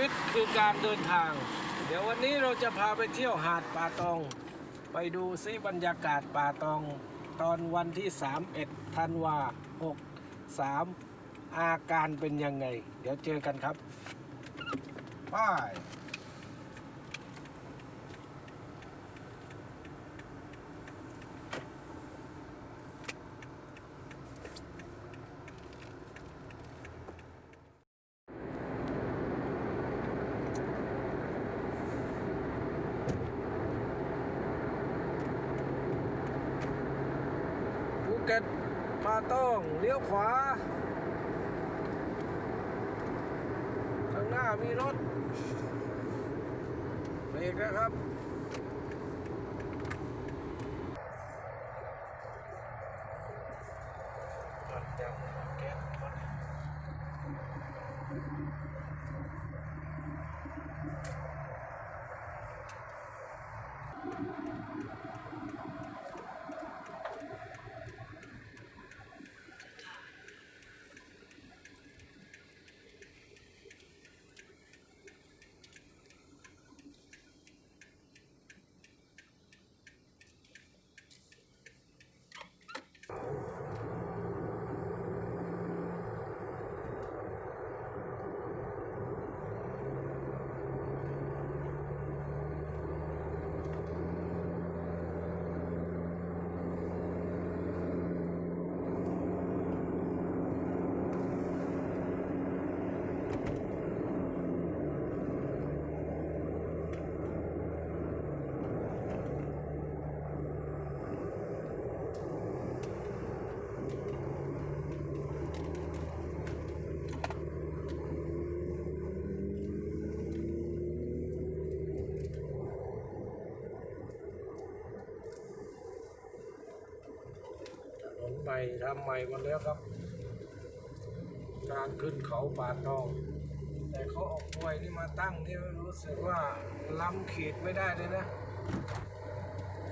วิตคือการเดินทาง เดี๋ยววันนี้เราจะพาไปเที่ยวหาดป่าตอง ไปดูซิบรรยากาศป่าตอง ตอนวันที่ 31ธันวา6 3 อาการเป็นยังไง เดี๋ยวเจอกันครับไป้าย ภูเก็ตป่าตอง เลี้ยวขวา ข้างหน้ามีรถเบรกนะครับ ทำใหม่หมาแล้วครับทางขึ้นเขาป่าตอง แต่เขาออกกลวยนี่มาตั้งที่รู้สึกว่าล้ำขีดไม่ได้เลยนะ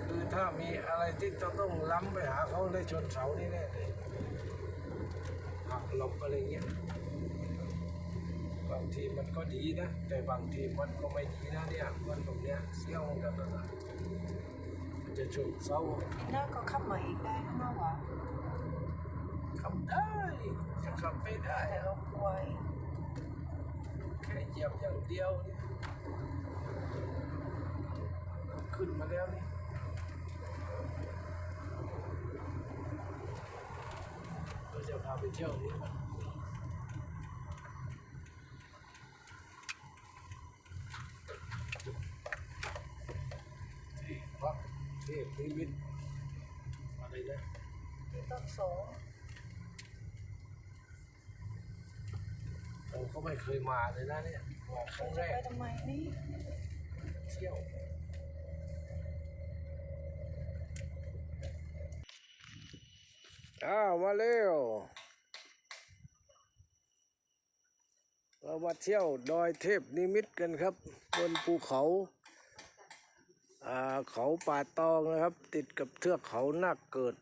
คือถ้ามีอะไรที่จะต้องล้ำไปหาเขาได้ชนเสานี่แน่เลยหักหลบอะไรเงี้ยบางทีมันก็ดีนะ แต่บางทีมันก็ไม่ดีนะเนี่ยมันตรงเนี้ยเสี้ยวกันนะมันจะชนเสาหน้าก็ขับมาอีกได้นะเมื่อวาน ขับได้จะขับไม่ได้แต่คเรารับกลัวแค่เหยียบอย่างเดียวนี่ขึ้นมาแล้วนี่เราจะพาไปเที่ยวนี้กันที่พักเทพนิมิตอะไรนะที่ต้นโสง ผม ก็ไม่เคยมาเลยนะเนี่ยมาครั้งแรไปกทำไมนี่เที่ยวอ้าวมาเร็ว เรามาเที่ยวดอยเทพนิมิตรกันครับ บนภูเขาอ่าเขาป่าตองนะครับ ติดกับเทือกเขานาคเกิด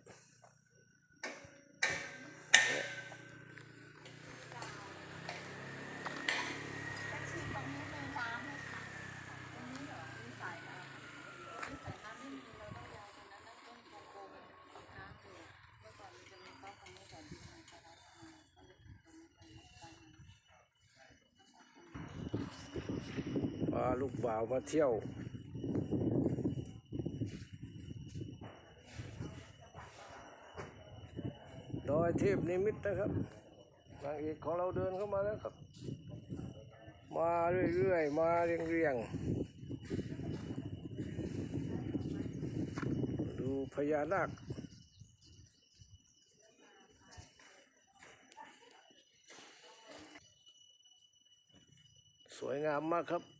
พาลูกบ่าวมาเที่ยว ดอยเทพนิมิตรนะครับนางเอกของเราเดินเข้ามาแล้วครับ มาเรื่อยๆ มาเรียงๆ ดูพญานาคสวยงามมากครับ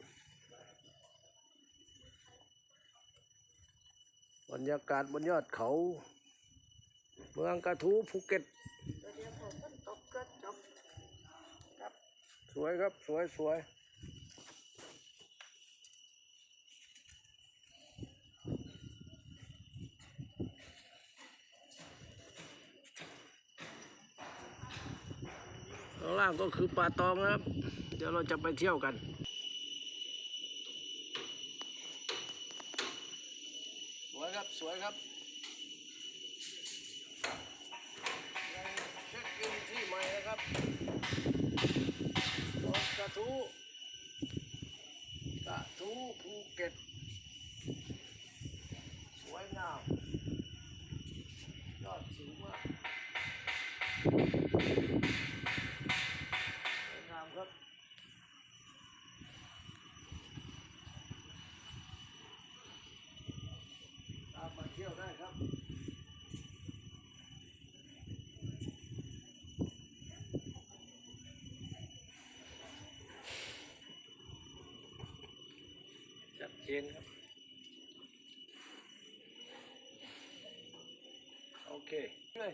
บรรยากาศบนยอดเขา เมืองกระทูภูเก็ต สวยครับสวยสวยข้างล่างก็คือป่าตองนะครับ เดี๋ยวเราจะไปเที่ยวกัน ครับ สวยครับเช็คอินที่ใหม่นะครับกระทูกระทูภูเก็ต สวยงามยอดสูงมากสวยงามครับ ตามมาเที่ยวได้ครับ ชัด เจนครับ โอเคเลย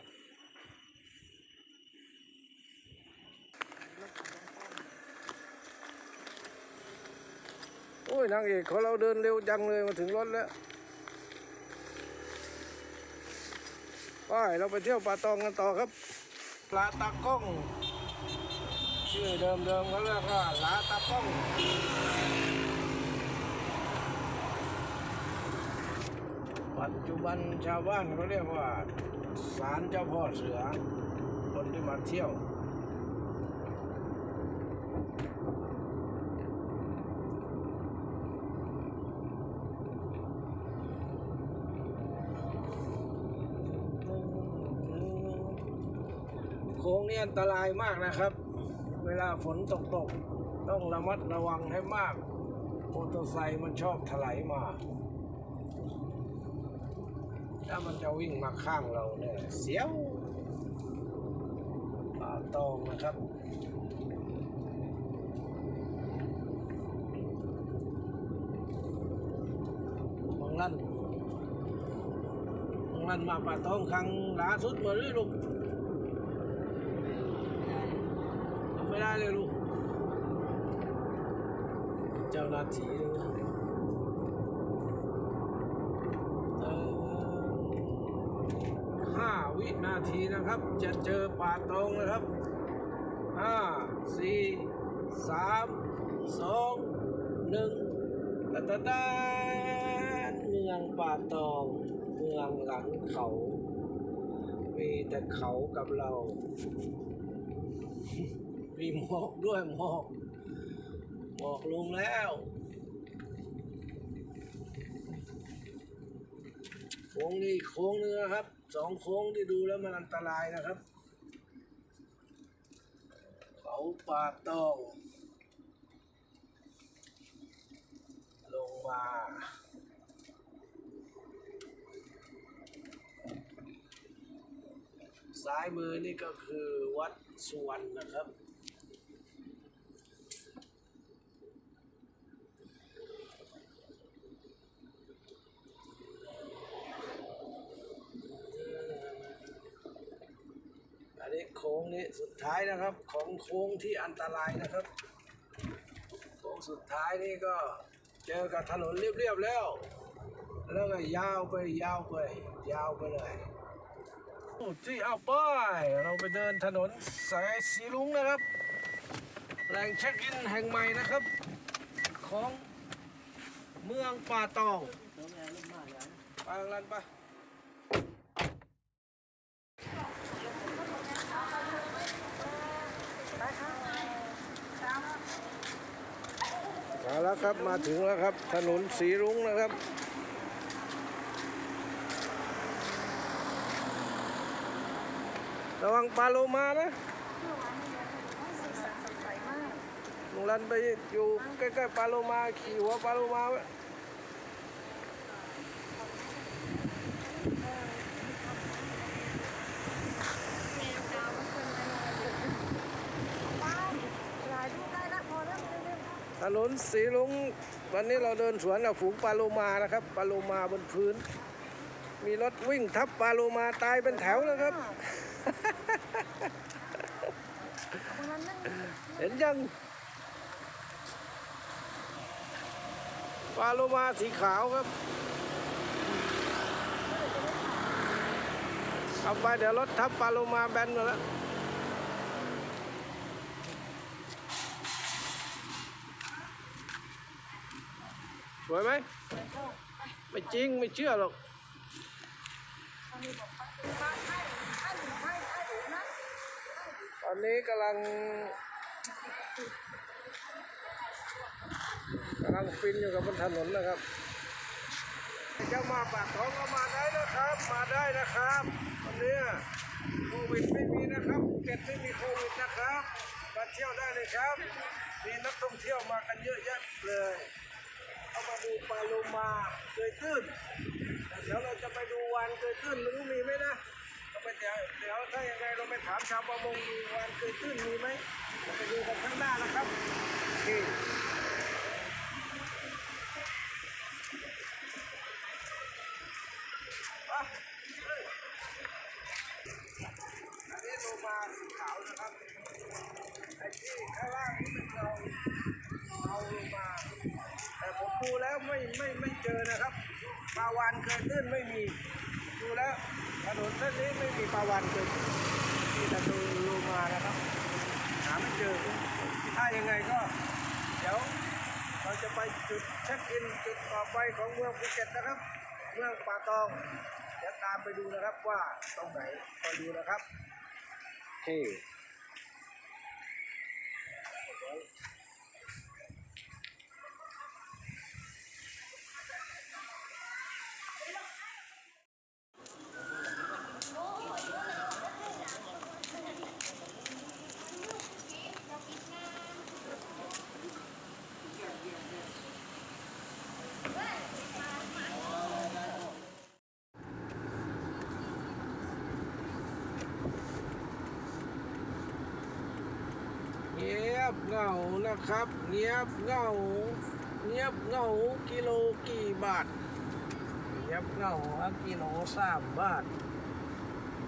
โอ้ยนางเอกของเราเดินเร็วจังเลยมาถึงรถแล้วไปเราไปเที่ยวป่าตองกันต่อครับปลาตากล้อง ชื่อเดิมๆเขาเรียกว่าลาตากล้อง ปัจจุบันชาวบ้านเขาเรียกว่าศาลเจ้าพ่อเสือ คนที่มาเที่ยว โค้งนี้อันตรายมากนะครับ เวลาฝนตกตก ต้องระมัดระวังให้มากมอเตอร์ไซค์มันชอบถลายมา ถ้ามันจะวิ่งมาข้างเราเนี่ยเสียวป่าตองนะครับบางลั่นบางลั่นมาป่าตองครั้งล่าสุดมาเรื่อยลูกทำไม่ได้เลยลูกเจ้าหน้าที่เลยเออห้าวิ นาทีนะครับ จะเจอป่าตองนะครับห้าสี่สามสองหนึ่งตะตะตาเมืองป่าตอง เมืองหลังเขา มีแต่เขากับเรา มีหมอกด้วยหมอกหมอกลงแล้วโค้งนี้โค้งนึงนะครับ สองโค้งที่ดูแล้วมันอันตรายนะครับ เขาป่าตอง ลงมาซ้ายมือนี่ก็คือวัดสุวรรณนะครับ อันนี้โค้งนี้ สุดท้ายนะครับของโค้งที่อันตรายนะครับ โค้งสุดท้ายนี่ก็เจอกับถนนเรียบๆแล้ว แล้วก็ยาวไปยาวไป ยาวไปเลยที่เอาไป้ายเราไปเดินถนนสายสีลุงนะครับ แหล่งเช็คอินแห่งใหม่นะครับ ของเมืองป่าตองไปลันไปา แล้วครับมาถึงแล้วครับ ถนนสีรุ้งนะครับระวังปลาโลมานะเมื่อวานนี้สีสันสดใสมากลุงรันไปอยู่ใกล้ๆปลาโลมาขี่หัวปลาโลมาไว้ เมกามันเป็นอะไรถ่ายรูปได้ละพอแล้วเร็ว ถ นนสีรุ้งวันนี้เราเดินสวนกับฝูงปลาโลมานะครับปลาโลมาบนพื้น มีรถวิ่งทับปลาโลมาตายเป็นแถวเลยครับ เห็นยังปลาโลมาสีขาวครับเอาไปเดี๋ยวรถทับปลาโลมาแบนหมดแล้ว วยไหม ไม่จริงไม่เชื่อหรอกตอนนี้กำลังกำลังฟินอยู่กับบนถนนนะครับจะมาปากท้องก็มาได้นะครับ มาได้นะครับวันนี้โควิดไม่มีนะครับเก็ตไม่มีโควิดนะครับมาเที่ยวได้เลยครับ มีนักท่องเที่ยวมากันเยอะแยะเลย เรามาดูปลาโลมาเกยขึ้น เดี๋ยวเราจะไปดูวานเกยขึ้นม่รู้มีไหมนะเราไปเดี๋ยวเดี๋ยวถ้ายังไงเราไปถามชาวประมงดูวานเกยขึ้นมีไหมเราไปดูกันข้างหน้านะครับโอเค อะเฮ้ยอันนี้โลมาสีขาวนะครับ ไอ้ที่ข้างล่างนี่เป็นเราเอาลงมา แต่ผมดูแล้วไม่ไม่ไม่เจอนะครับปลาวานเกิดตื้น ไม่มีดูแล้วถนนเส้นนี้ไม่มีปลาวานเกิดมีแต่ดูโลมานะครับ หาไม่เจอ ถ้ายังไงก็ เดี๋ยวเราจะไปจุดเช็คอินจุดต่อไปของเมืองภูเก็ตนะครับ เมืองป่าตองเดี๋ยวตามไปดูนะครับว่าตรงไหนไปดูนะครับโอเค เงียบ เหงานะครับ เงียบเหงา เงียบเหงากิโลกี่บาท เงียบเหงากิโลสามบาท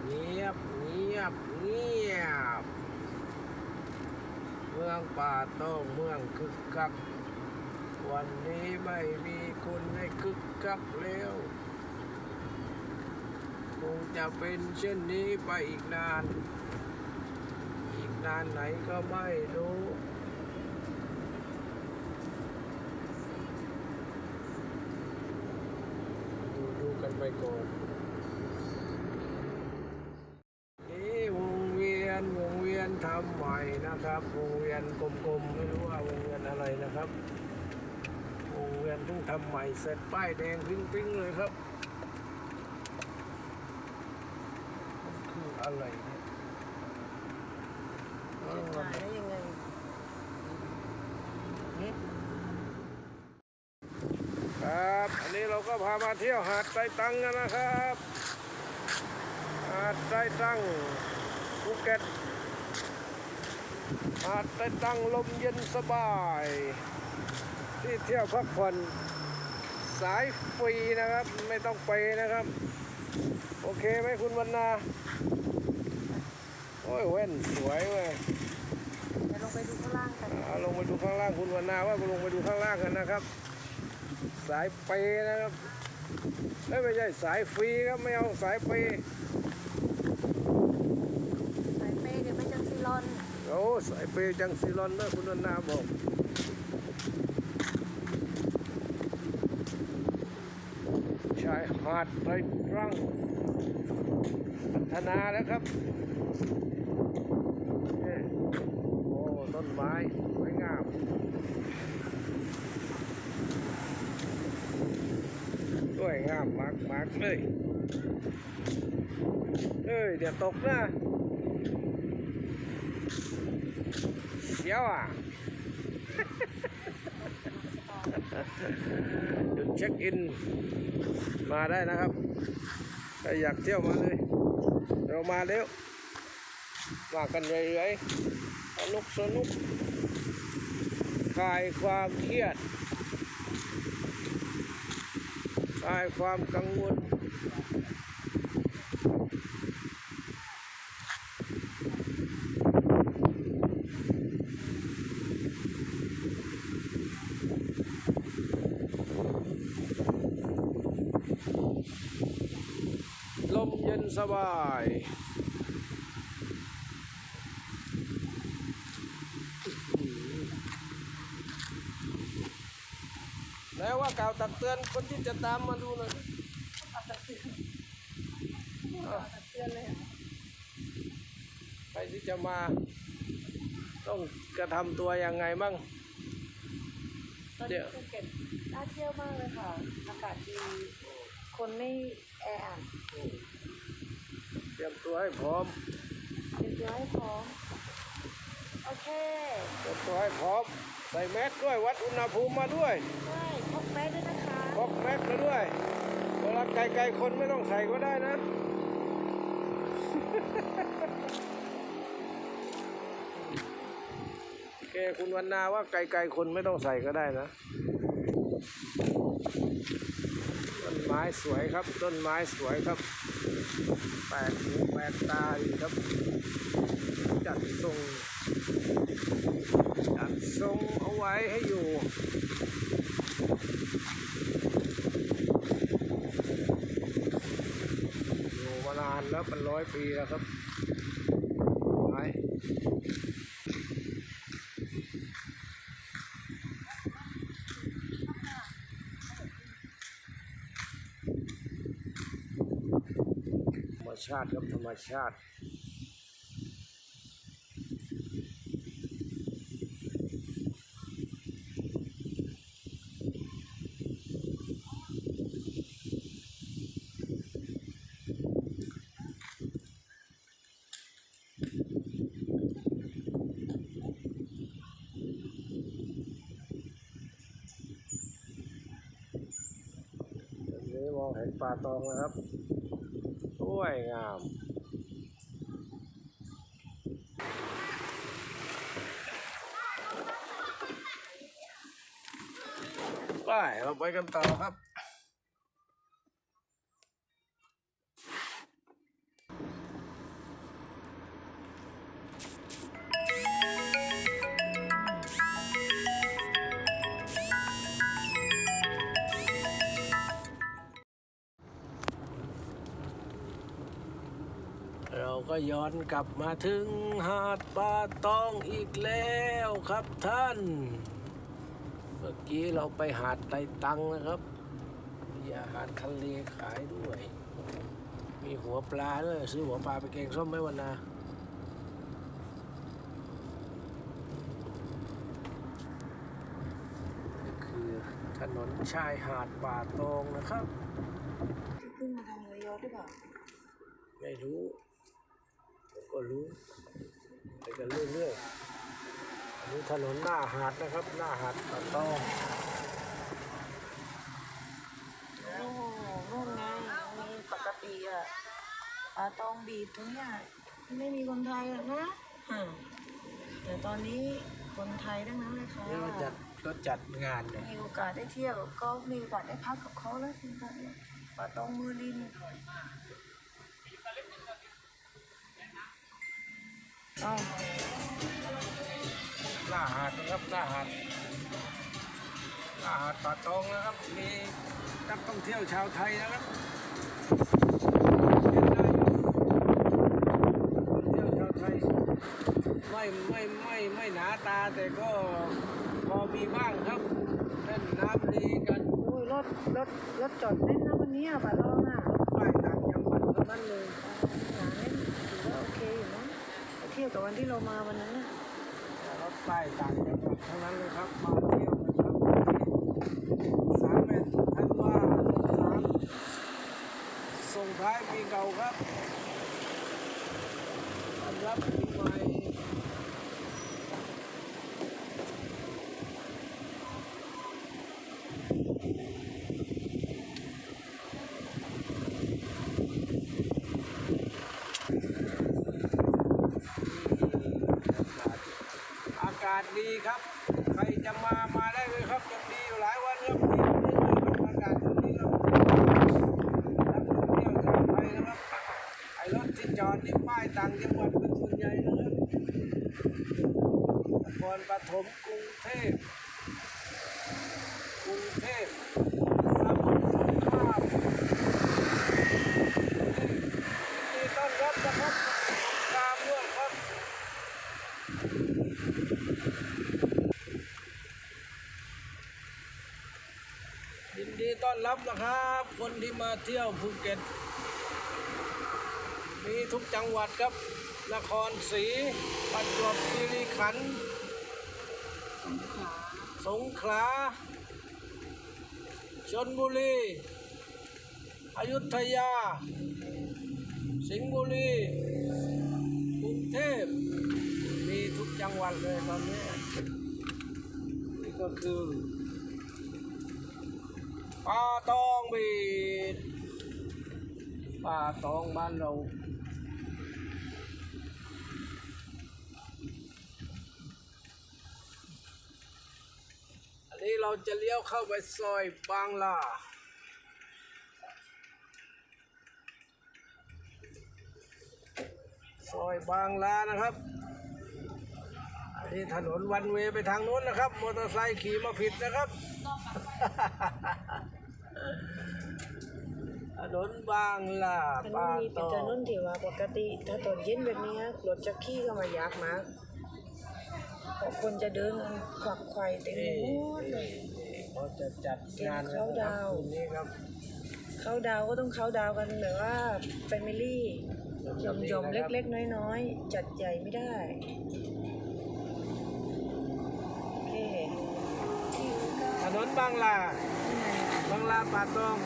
เงียบเงียบเงียบ เมืองป่าต้องเมืองคึกคัก วันนี้ไม่มีคนให้คึกคักแล้วคงจะเป็นเช่นนี้ไปอีกนาน อีกนานไหนก็ไม่รู้ ดูดูกัน ไปก่อนนี่วงเวียนวงเวียนทำใหม่นะครับ วงเวียนกลมๆไม่รู้ว่าวงเวียนอะไรนะครับ วงเวียนเพิ่งทำใหม่เสร็จป้ายแดงปิ้งๆเลยครับคืออะไรเนี่ยเออ หายได้ยังไง ครับ อันนี้เราก็พา มาเที่ยวหาดไตรตังกันนะครับ หาดไตรตังภูเก็ต หาดไตรตังลมเย็นสบาย ที่เที่ยวพักผ่อนสายฟรีนะครับ ไม่ต้องไปนะครับ โอเคไหมคุณวรรณาโอ้ยเว้นสวยเว้ยเดี๋ยวลงไปดูข้างล่างกันเอาลงไปดูข้างล่างคุณวรรณาว่าลงไปดูข้างล่างกันนะครับ สายเปย์นะครับ เอ้ยไม่ใช่สายฟรีครับไม่เอาสายเปย์สายเป้เดี๋ยวไม่จังซีรอนโอ้สายเปย์จังซีรอนนะคุณวรรณาบอกชายหาดไรรังพัฒนาแล้วครับนี่โอ้ต้นไม้สวยงาม วยงามมากมากเลย เอ้ย เดี๋ยวตกนะเดี๋ยวอะ จุดเช็คอิน มาได้นะครับถ้าอยากเที่ยวมาเลย เรามาเร็ว มากันเรื่อยๆสนุกสนุกคลายความเครียด คลายความกังวลลมเย็นสบาย แล้วว่ากล่าว ตักเตือนคนที่จะตามมาดูหน่อยอ้าวเตือนเลยอะใครที่จะมา ต้องกระทำตัวยังไงบ้างตอนเดี๋นี้ยวภูเก็ตน่าเที่ยวมากเลยค่ะ อากาศดี คนไม่แออัดเตรียมตัวให้พร้อม เตรียมตัวให้พร้อม โอเค เตรียมตัวให้พร้อม ใส่แมสด้วยวัดอุณหภูมิมาด้วยได้พกแมสด้วยนะคะพกแมสมาด้วยเวลาไกลๆคนไม่ต้องใส่ก็ได้นะโอเคคุณวันนาว่าไกลๆคนไม่ต้องใส่ก็ได้นะต้นไม้สวยครับ ต้นไม้สวยครับ แปลกหูแปลกตาดีครับ จัดทรง จัดทรงเอาไว้ให้อยู่อยู่มานานแล้วเป็นร้อยปีแล้วครับไม้ธรรมชาติครับธรรมชาติรงนี้มองเห็น ป่าตองนะครับสวยงามไปเราไปกันต่อครับ ก็ย้อนกลับมาถึงหาดป่าตองอีกแล้วครับท่าน เมื่อกี้เราไปหาดไตตังนะครับ มีอาหารทะเลขายด้วย มีหัวปลาด้วย ซื้อหัวปลาไปแกงส้มไหมวันนานี่คือถนนชายหาดป่าตองนะครับจะขึ้นมาทางระยองหรือเปล่าไม่รู้ผม ก็รู้ไปกันเรื่อยๆอันนี้ถนนหน้าหาดนะครับ หน้าหาดป่าตองโอ้โหนู่นไงมีปกติอะปลาตองบีบตรงเนี้ยไม่มีคนไทยหรอกนะอืมแต่ตอนนี้คนไทยทั้งนั้นเลยค่ะนี่เราจัดก็จัดงานเนี่ยมีโอกาสได้เที่ยวก็มีโอกาสได้พักกับเขาแล้วคุณพ่อเนี่ยปลาตองมือลิน เอ้าหน้าหาดนะครับหน้าหาดหน้าหาดป่าตองนะครับ มีนักท่องเที่ยวชาวไทยนะครับเห็นได้อยู่นักท่องเที่ยวชาวไทยไม่ไม่ไม่ไม่หนาตาแต่ก็พอมีบ้างครับเล่นน้ำดีกันอุ้ยรถรถรถจอดแน่นนะวันนี้อะปลาตองอะไปต่างจังหวัดเท่านั้นเลย หนาแน่นถือว่าโอเคอยู่นะเทียบ กับวันที่เรามาวันนั้นน่ะรถป้ต่างจังหวัดทั้งนั้นเลยครับมาเที่ยวนะครับสามเอ็ดธันวาสามส่งท้ายปีเก่าครับต้อนรับปีใหม่อากาศดี ครับ ใครจะมามาได้เลยครับยังดีอยู่หลายวันครับดีเรื่อยครับอากาศตรงนี้ครับนักท่องเที่ยวชาวไทยนะครับไอ้รถที่จอดนี่ป้ายต่างจังหวัดเป็นส่วนใหญ่นะครับนครปฐมกรุงเทพกรุงเทพสมุทรสงครามยินดีต้อนรับนะครับสงครามด้วยครับ ยินดีต้อน รับนะครับ คนที่มาเที่ยวภูเก็ต มีทุกจังหวัดครับ นครศรีประจวบคีรีขันธ์สงขลาสงขลาชนบุรีอยุธยา สิงห์บุรีกรุงเทพมีทุกจังหวัดเลยตอนนี้ นี่ก็คือ ป่าตองบีดป่าตองบ้านเราอันนี้เราจะเลี้ยวเข้าไปซอยบางลาซอยบางลานะครับ นนี้ถนนวันเวย์ไปทางนู้นนะครับ มอเตอร์ไซค์ขี่มาผิดนะครับ ถนนบางลาถนป่านนี้ตเป็นอถนงนที่ว่าปกติถ้าตอนเย็นแบบนี้รถจะขี่ก็มายากมากเพราะคนจะเดินขวักไขว่เต็มไปหมดเลยเขาจะจัดงานกันนะคเขารับดาวน์คืนนี้ครับเข้าดาวก็ต้องเข้าดาวกันแบบว่าแฟมิลี่หย่อมหย่อมๆเล็กๆ น้อยๆ จัดใหญ่ไม่ได้โอเคที่ก็ ถ นนบางลาบางลาป่าตอง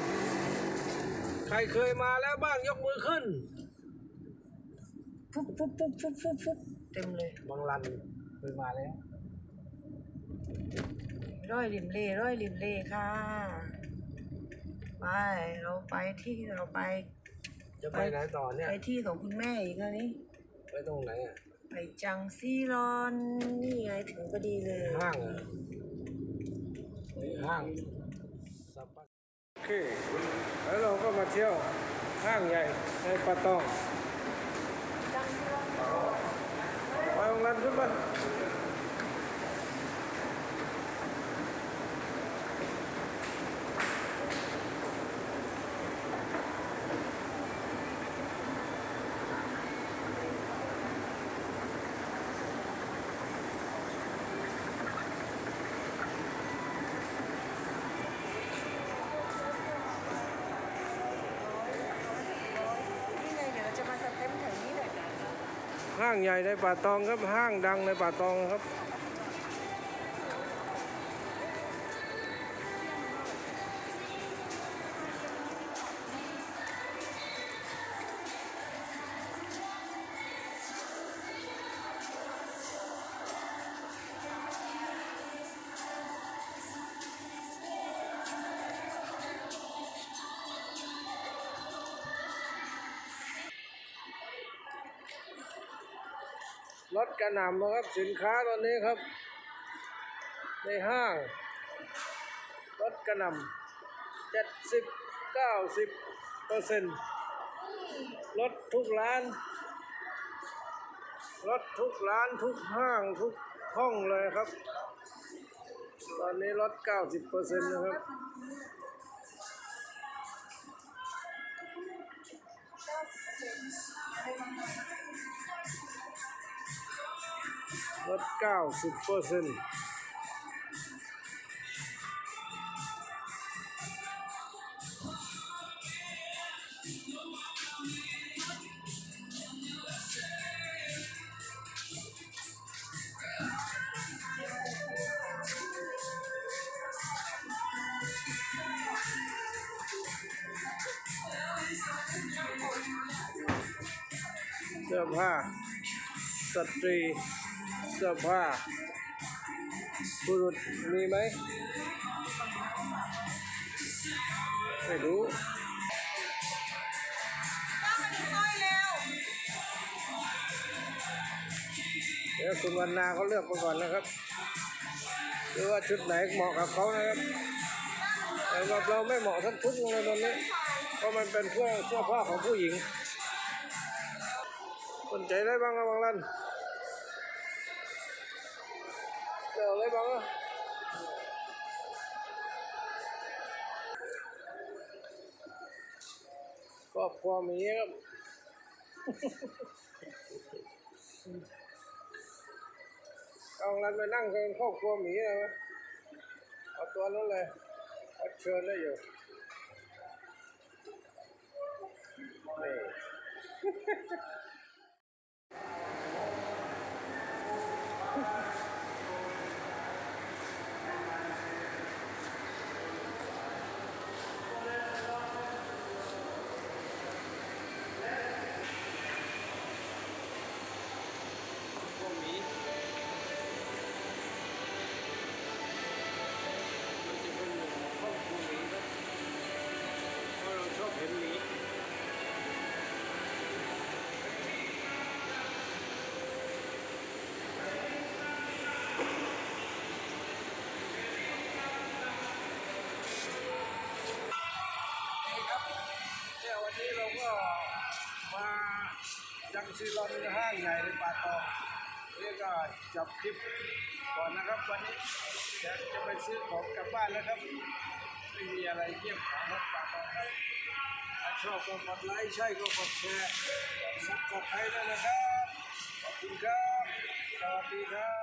ใครเคยมาแล้วบ้างยกมือขึ้นฟุบฟุบฟุบฟุบฟุบฟุบเต็มเลยบางลันเคยมาแล้วร้อยริมเล่ร้อยริมเล่ค่ะ ไปเราไปที่เราไป จะไปไหนต่อเนี่ย ไปที่ของคุณแม่อีกแล้วนี่ไปตรงไหนอะไปจังซีรอน นี่ไงถึงพอดีเลยห้างเ หรอไปห้างสัปปะโอเค แล้วเราก็มาเที่ยวห้างใหญ่ในป่าตอง จังซีรอน ไปบางลันขึ้นมา างใหญ่ในป่าตองครับห้างดังในป่าตองครับ รถกระหน่ำนะครับสินค้าตอนนี้ครับ ในห้างรถกระหน่ำเจ็ดสิบเก้าสิบเปอร์เซ็นต์รถทุกร้านรถทุกร้านทุกห้างทุกห้องเลยครับ ตอนนี้ลดเก้าสิบเปอร์เซ็นต์นะครับ ลดเก้าสิบเปอร์เซ็นต์เสื้อผ้าสตรี เสื้อผ้าบุรุษมีไหม ไม่รู้เดี๋ยวคุณวันนาเขาเลือกมาก่อนนะครับหรือว่าชุดไหนเหมาะกับเขานะครับแต่ว่าเราไม่เหมาะทั้งชุดเลยตอนนี้ เพราะมันเป็นเสื้อเสื้อผ้าของผู้หญิงสนใจได้บ้างครับบางรัน เดี๋ยวอะไรบ้างอะครอบครัวหมีครับเอาลันไปนั่งกันครอบครัวหมีเลยไหมเอาตัวนั้นเลยเอาเชิญได้อยู่นี่พ ซีรอนห้างใหญ่ในป่าตองนี่ก็จับคลิปก่อนนะครับ วันนี้เดี๋ยวจะไปซื้อของกลับบ้านแล้วครับ ไม่มีอะไรเยี่ยมของรถป่าตองครับถ้าชอบก็กดไลค์ใช่ก็กดแชร์สับสไครต์ด้วยนะครับขอบคุณครับสวัสดีครับ